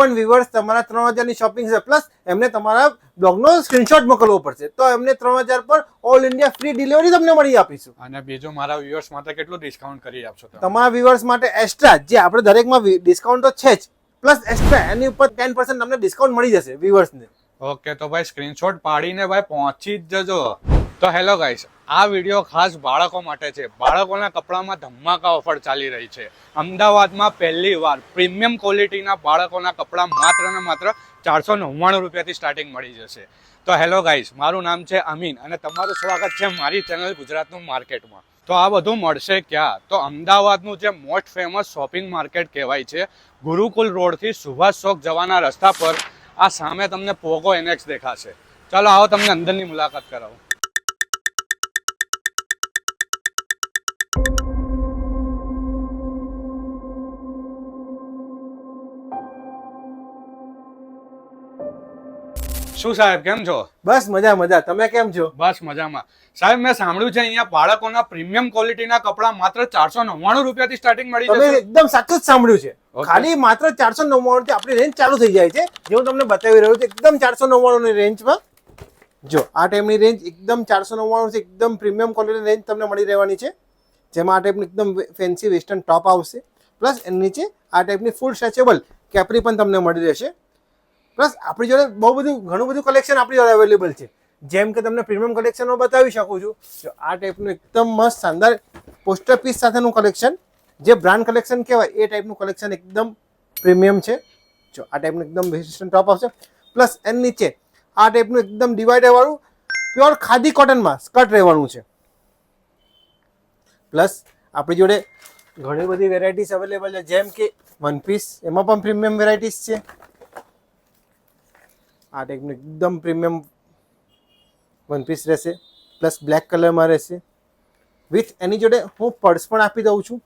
પણ વિવર્સ તમારા ત્રણ હજારની શોપિંગ છે. પ્લસ એમને તમારા બ્લોગનો સ્ક્રીનશોટ મોકલવો પડશે. તો એમને ત્રણ હજાર પર ઓલ ઇન્ડિયા ફ્રી ડિલિવરી તમને મળી આપીશું. અને બીજો મારા વ્યુઅર્સ માટે કેટલું ડિસ્કાઉન્ટ કરી આપશો તમારા વિવર્સ માટે એક્સ્ટ્રા જે આપણે દરેકમાં ડિસ્કાઉન્ટ તો છે જ. પ્લસ એક્સ્ટ્રા એની ઉપર ટેન પર્સન્ટ તમને ડિસ્કાઉન્ટ મળી જશે વિવર્સને ઓકે તો ભાઈ સ્ક્રીનશોટ પાડીને ભાઈ પહોંચી જ જજો. તો હેલો ગાઈસ આ વીડિયો ખાસ બાળકો માટે છે. બાળકોના કપડામાં ધમાકા ઓફર ચાલી રહી છે. અમદાવાદમાં પહેલી વાર પ્રીમિયમ ક્વોલિટીના બાળકોના કપડાં માત્ર ને માત્ર ચારસો નવ્વાણું રૂપિયાથી સ્ટાર્ટિંગ મળી જશે. તો હેલો ગાઈસ, મારું નામ છે અમીન અને તમારું સ્વાગત છે મારી ચેનલ ગુજરાતનું માર્કેટમાં. તો આ બધું મળશે ક્યાં? તો અમદાવાદનું જે મોસ્ટ ફેમસ શોપિંગ માર્કેટ કહેવાય છે, ગુરુકુલ રોડથી સુભાષ ચોક જવાના રસ્તા પર આ સામે તમને પોગો એનેક્સ દેખાશે. ચાલો આવો તમને અંદરની મુલાકાત કરાવો. શું સાહેબ કેમ છો? બસ મજા મજા. તમે કેમ છો? બસ મજામાં. સાહેબ મેં સાંભળ્યું છે અહીંયા બાળકોના પ્રીમિયમ ક્વોલિટીના કપડાં માત્ર ચારસો નવ્વાણું રૂપિયાથી સ્ટાર્ટિંગ મળી તમે એકદમ સાચું જ સાંભળ્યું છે. ખાલી માત્ર ચારસો નવ્વાણું થી આપણી રેન્જ ચાલુ થઈ જાય છે. જે હું તમને બતાવી રહ્યો છું એકદમ ચારસો નવ્વાણું ની રેન્જમાં જો આ ટાઈપની રેન્જ એકદમ ચારસો નવ્વાણું થી એકદમ પ્રીમિયમ ક્વોલિટી રેન્જ તમને મળી રહેવાની છે. જેમાં આ ટાઈપની એકદમ ફેન્સી વેસ્ટર્ન ટોપ આવશે. પ્લસ એની નીચે આ ટાઈપની ફૂલ સ્ટ્રેચેબલ કેપરી પણ તમને મળી રહેશે. પ્લસ આપણી જોડે બહુ બધું, ઘણું બધું કલેક્શન આપણી જોડે અવેલેબલ છે. જેમ કે તમને પ્રીમિયમ કલેક્શનમાં બતાવી શકું છું. જો આ ટાઈપનું એકદમ મસ્ત, શાનદાર પોસ્ટર પીસ સાથેનું કલેક્શન જે બ્રાન્ડ કલેક્શન કહેવાય, એ ટાઈપનું કલેક્શન એકદમ પ્રીમિયમ છે. જો આ ટાઈપનું એકદમ રેઝિસ્ટન્ટ ટોપ આવશે. પ્લસ એની નીચે આ ટાઈપનું એકદમ ડિવાઈડરવાળું પ્યોર ખાદી કોટનમાં સ્કર્ટ રહેવાનું છે. પ્લસ આપણી જોડે ઘણી બધી વેરાયટીઝ અવેલેબલ છે. જેમ કે વન પીસ એમાં પણ પ્રીમિયમ વેરાયટીઝ છે. આ ટાઈપનું એકદમ પ્રીમિયમ વન પીસ રહેશે. પ્લસ બ્લેક કલરમાં રહેશે. વિથ એની જોડે હું પર્સ પણ આપી દઉં છું.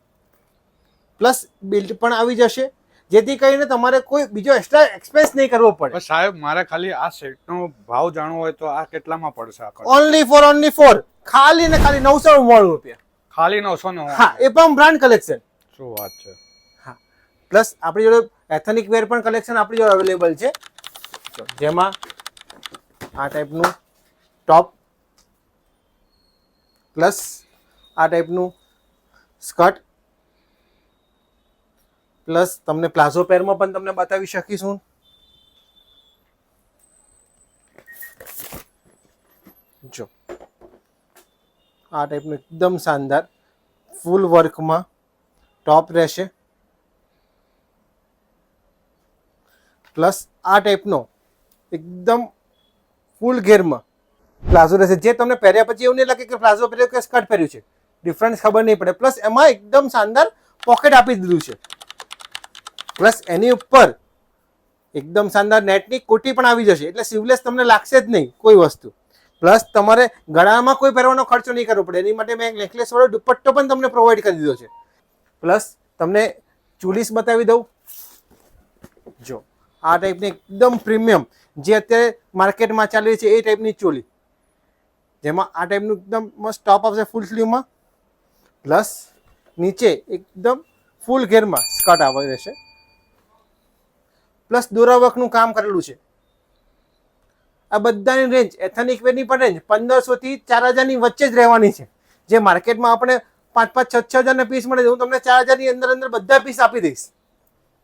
પ્લસ બિલ્ટ પણ આવી જશે. જેથી કરીને તમારે કોઈ બીજો એક્સ્ટ્રા એક્સપેન્સ નહીં કરવો પડે. સાહેબ મારે ખાલી આ સેટનો ભાવ જાણવો હોય તો આ કેટલામાં પડશે ઓનલી ફોર ઓનલી ફોર ખાલી ને ખાલી નવસો નવ્વાણું રૂપિયા. ખાલી નવસો નવ હા એ પણ બ્રાન્ડ કલેક્શન શું વાત છે? હા. પ્લસ આપણી જોડે એથેનિક વેર પણ કલેક્શન આપણી જોડે અવેલેબલ છે. જેમાં આ ટાઈપનું ટોપ પ્લસ આ ટાઈપનું સ્કર્ટ પ્લસ તમને પ્લાઝો પેરમાં પણ તમને બતાવી શકીશું. જો. આ ટાઈપનું એકદમ શાનદાર ફૂલ વર્કમાં ટોપ રહેશે. પ્લસ આ ટાઈપનો એકદમ ફૂલ ઘેરમાં. પ્લાઝો રહેશે. જે તમને પહેર્યા પછી એવું નહીં લાગે કે પ્લાઝો પહેર્યો કે સ્કર્ટ પહેર્યું છે. ડિફરન્સ ખબર નહીં પડે. પ્લસ એમાં એકદમ શાનદાર પોકેટ આપી દીધું છે. પ્લસ એની ઉપર એકદમ શાનદાર નેટની કોટી પણ આવી જશે. એટલે સિવલેસ તમને લાગશે જ નહીં કોઈ વસ્તુ. પ્લસ તમારે ગળામાં કોઈ પહેરવાનો ખર્ચો નહીં કરવો પડે. એની માટે મેં નેકલેસ વાળો દુપટ્ટો પણ તમને પ્રોવાઈડ કરી દીધો છે. પ્લસ તમને ચુલીસ બતાવી દઉં. જો, આ ટાઈપની એકદમ પ્રીમિયમ જે અત્યારે માર્કેટમાં ચાલી રહી છે એ ટાઈપની ચોલી. જેમાં આ ટાઈપનું એકદમ મસ્ત ટોપ આવશે ફૂલ સ્લીવમાં પ્લસ નીચે એકદમ ફૂલ ઘેરમાં સ્કર્ટ આવી રહેશે. પ્લસ દોરા વર્કનું કામ કરેલું છે. આ બધાની રેન્જ એથેનિક વેરની પણ રેન્જ પંદરસોથી ચાર હજારની વચ્ચે જ રહેવાની છે. જે માર્કેટમાં આપણે પાંચ પાંચ છ છ હજારના પીસ મળે છે હું તમને ચાર હજારની અંદર અંદર બધા પીસ આપી દઈશ.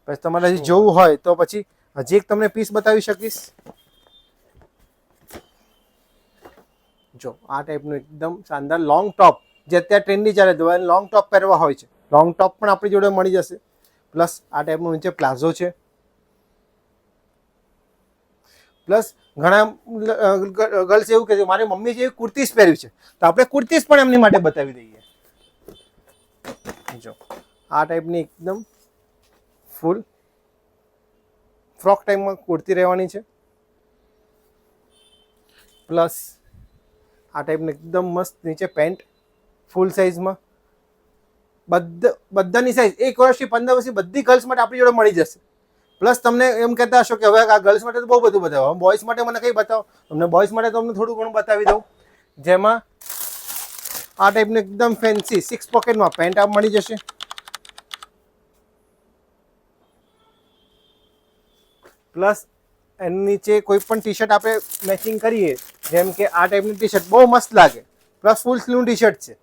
પછી તમારે જોવું હોય તો પછી હજી એક તમને પીસ બતાવી શકીશ? જો, આ ટાઈપનું એકદમ શાનદાર લોંગ ટોપ જે અત્યારે ટ્રેન્ડી ચાલે તો લોંગ ટોપ પહેરવા હોય છે. લોંગ ટોપ પણ આપણી જોડે મળી જશે. પ્લસ આ ટાઈપનું નીચે પ્લાઝો છે. પ્લસ ઘણા ગર્લ્સ એવું કહે છે, મારી મમ્મી જેવી કુર્તીસ પહેર્યું છે. તો આપણે કુર્તીસ પણ એમની માટે બતાવી દઈએ. જો, આ ટાઈપની એકદમ ફૂલ ફ્રોક ટાઈપમાં કુર્તી રહેવાની છે. પ્લસ આ ટાઈપની એકદમ મસ્ત નીચે પેન્ટ ફૂલ સાઇઝમાં બધા, બધાની સાઇઝ એક વર્ષથી પંદર વર્ષથી બધી ગર્લ્સ માટે આપણી જોડે મળી જશે. પ્લસ તમને એમ કહેતા હશો કે હવે આ ગર્લ્સ માટે તો બહુ બધું બતાવો. બોયસ માટે મને કંઈ બતાવો? તમને બોયસ માટે તમને થોડું ઘણું બતાવી દઉં. જેમાં આ ટાઈપનું એકદમ ફેન્સી સિક્સ પોકેટમાં પેન્ટ આપ મળી જશે. પ્લસ એની નીચે કોઈ પણ ટી શર્ટ આપણે મેચિંગ કરીએ, જેમ કે આ ટાઈપની ટી શર્ટ બહુ મસ્ત લાગે. Plus full sleeve T shirt છે.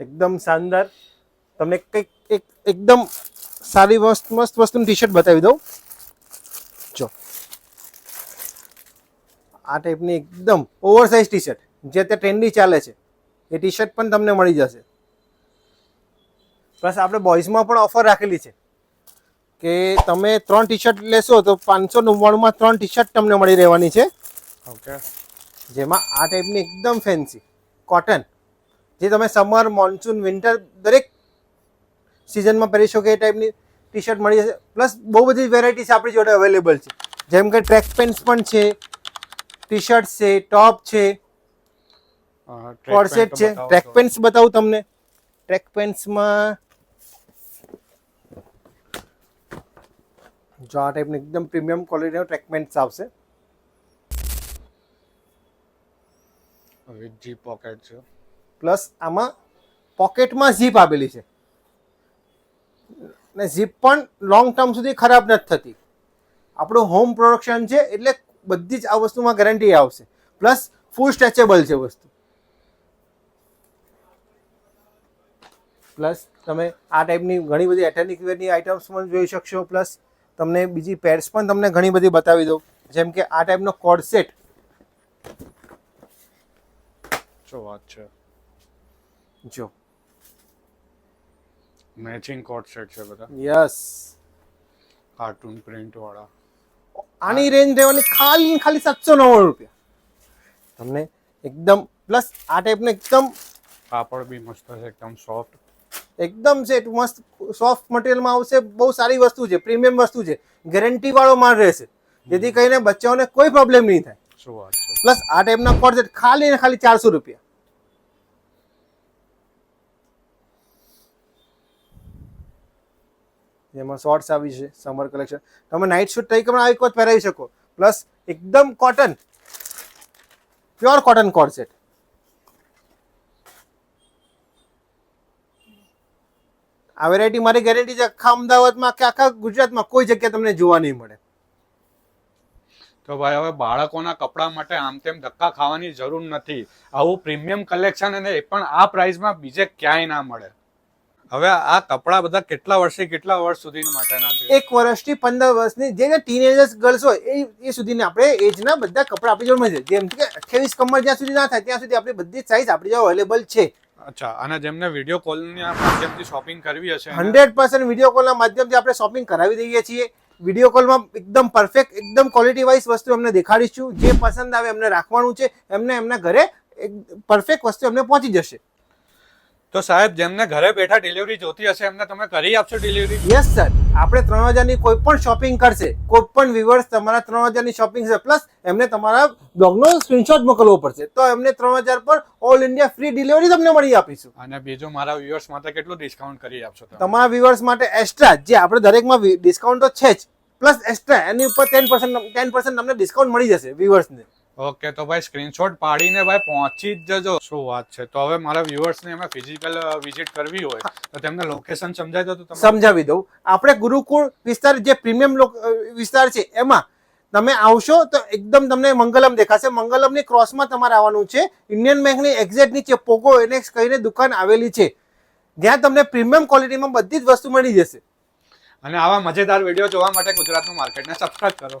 એકદમ શાનદાર. તમને કંઈક, એક, એકદમ સારી મસ્ત મસ્ત વસ્તુની ટી શર્ટ બતાવી દઉં. જો. આ ટાઈપની એકદમ ઓવરસાઇઝ ટી શર્ટ જે અત્યારે ટ્રેન્ડી ચાલે છે. એ ટી શર્ટ પણ તમને મળી જશે. પ્લસ આપણે બોયઝમાં પણ ઓફર રાખેલી છે. કે તમે ત્રણ ટી શર્ટ લેશો તો પાંચસો નવ્વાણુંમાં ત્રણ ટી શર્ટ તમને મળી રહેવાની છે. ઓકે. જેમાં આ ટાઈપની એકદમ ફેન્સી કોટન જે તમે સમર મોન્સૂન વિન્ટર દરેક સિઝનમાં પહેરી શકો એ ટાઈપની ટી શર્ટ મળી જશે. પ્લસ બહુ બધી વેરાયટીસ આપણી જોડે અવેલેબલ છે. જેમ કે ટ્રેક પેન્ટ્સ પણ છે ટી શર્ટ છે ટોપ છે. કોર્સેટ છે. ટ્રેક પેન્ટ્સ બતાવું તમને. ટ્રેક પેન્ટ્સમાં જો આ ટાઈપની એકદમ પ્રીમિયમ ક્વોલિટીનો ટ્રેકમેન્ટ્સ આવશે. વિથ જી પોકેટ છે. પ્લસ આમાં પોકેટમાં ઝીપ આપેલી છે. ને ઝીપ પણ લોંગ ટર્મ સુધી ખરાબ નથી થતી. આપણું હોમ પ્રોડક્શન છે એટલે બધી જ આ વસ્તુમાં ગેરંટી આવશે. પ્લસ ફૂલ સ્ટ્રેચેબલ છે વસ્તુ. પ્લસ તમે આ ટાઈપની ઘણી બધી એથેનિક વેરની આઇટમ્સ પણ જોઈ શકશો. પ્લસ તમને બીજી પેર્સ પણ તમને ઘણી બધી બતાવી દઉં. જેમ કે આ ટાઈપનો કોડ સેટ શું વાત છે? જો. મેચિંગ કોટ સેટ છે બધા? યસ કાર્ટૂન પ્રિન્ટ વાળા. આની રેન્જ રહેવાની ખાલી ખાલી સાતસો નવ્વાણું રૂપિયા. તમને એકદમ પ્લસ આ ટાઈપનો એકદમ કાપડ બી મસ્ત છે એકદમ સોફ્ટ એકદમ સેટ મસ્ત સોફ્ટ મટીરિયલમાં આવશે બહુ સારી વસ્તુ છે પ્રીમિયમ વસ્તુ છે. ગેરંટી વાળો માલ રહેશે. જેથી કરીને બચ્ચાઓને કોઈ પ્રોબ્લેમ નહીં થાય. પ્લસ આ ટાઈપના કોડ સેટ ખાલી ને ખાલી ચારસો રૂપિયા. જેમાં શોર્ટ્સ આવી છે સમર કલેક્શન તમે નાઇટ શૂટ તરીકે પણ આવી કોટ પહેરાવી શકો. પ્લસ એકદમ cotton pure cotton coord set આ વેરાયટી મારી ગેરંટી છે આખા અમદાવાદમાં કે આખા ગુજરાતમાં કોઈ જગ્યાએ તમને જોવા નહીં મળે. તો ભાઈ હવે બાળકોના કપડા માટે આમ તેમ ધક્કા ખાવાની જરૂર નથી. આવું પ્રીમિયમ કલેક્શન અને એ પણ આ પ્રાઇસમાં બીજે ક્યાંય ના મળે. હવે આ કપડા બધા કેટલા વર્ષથી કેટલા વર્ષ સુધી માટેના છે? એક વર્ષથી પંદર વર્ષની જે ટીનેજર્સ ગર્લ્સ હોય એ એ સુધીની આપણે એજના બધા કપડા આપણી જોડે મળી જેમ કે અઠ્યાવીસ કમર જ્યાં સુધી ના થાય ત્યાં સુધી આપણી બધી સાઇઝ આપણી જોડે અવેલેબલ છે. અચ્છા, અને જેમને વીડિયો કોલની માધ્યમથી શોપિંગ કરવી હશે હંડ્રેડ પર્સન્ટ વીડિયો કોલના માધ્યમથી આપણે શોપિંગ કરાવી દઈએ છીએ. વીડિયો કોલમાં એકદમ પરફેક્ટ એકદમ ક્વોલિટી વાઇઝ વસ્તુ અમને દેખાડીશું. જે પસંદ આવે એમને રાખવાનું છે. એમને એમના ઘરે પરફેક્ટ વસ્તુ એમને પહોંચી જશે. તો સાહેબ જેમને ઘરે બેઠા ડિલિવરી જોતી હશે એમને તમે કરી આપશો ડિલિવરી યસ સર આપણે ત્રણ હજારની કોઈ પણ શોપિંગ કરશે કોઈ પણ વિવર્સ તમારા ત્રણ હજારની શોપિંગ છે પ્લસ એમને તમારા બ્લોગનો સ્ક્રીનશોટ મોકલવો પડશે. તો એમને ત્રણ હજાર પર ઓલ ઇન્ડિયા ફ્રી ડિલિવરી તમને મળી આપીશું. અને બીજું મારા વ્યુઅર્સ માટે કેટલું ડિસ્કાઉન્ટ કરી આપશો તમારા વિવર્સ માટે એક્સ્ટ્રા જે આપણે દરેકમાં ડિસ્કાઉન્ટ તો છે જ પ્લસ એક્સ્ટ્રા એની ઉપર ટેન પર્સન્ટ ટેન પર્સન્ટ તમને ડિસ્કાઉન્ટ મળી જશે વિવર્સને ઓકે તો ભાઈ સ્ક્રીનશોટ પાડીને ભાઈ પહોંચી જ જજો. શું વાત છે? તો હવે મારા વ્યુઅર્સને એમાં ફિઝિકલ વિઝિટ કરવી હોય તો તેમને લોકેશન સમજાય દો તો સમજાવી દઉં. આપણે ગુરુકુળ વિસ્તાર જે પ્રીમિયમ વિસ્તાર છે એમાં તમે આવશો તો એકદમ તમને મંગલમ દેખાશે. મંગલમની ક્રોસમાં તમારે આવવાનું છે. ઇન્ડિયન બેંકની એક્ઝેક્ટ નીચે પોગો એને કહીને દુકાન આવેલી છે. જ્યાં તમને પ્રીમિયમ ક્વોલિટીમાં બધી જ વસ્તુ મળી જશે. અને આવા મજેદાર વીડિયો જોવા માટે ગુજરાતનું માર્કેટને સબસ્ક્રાઇબ કરો.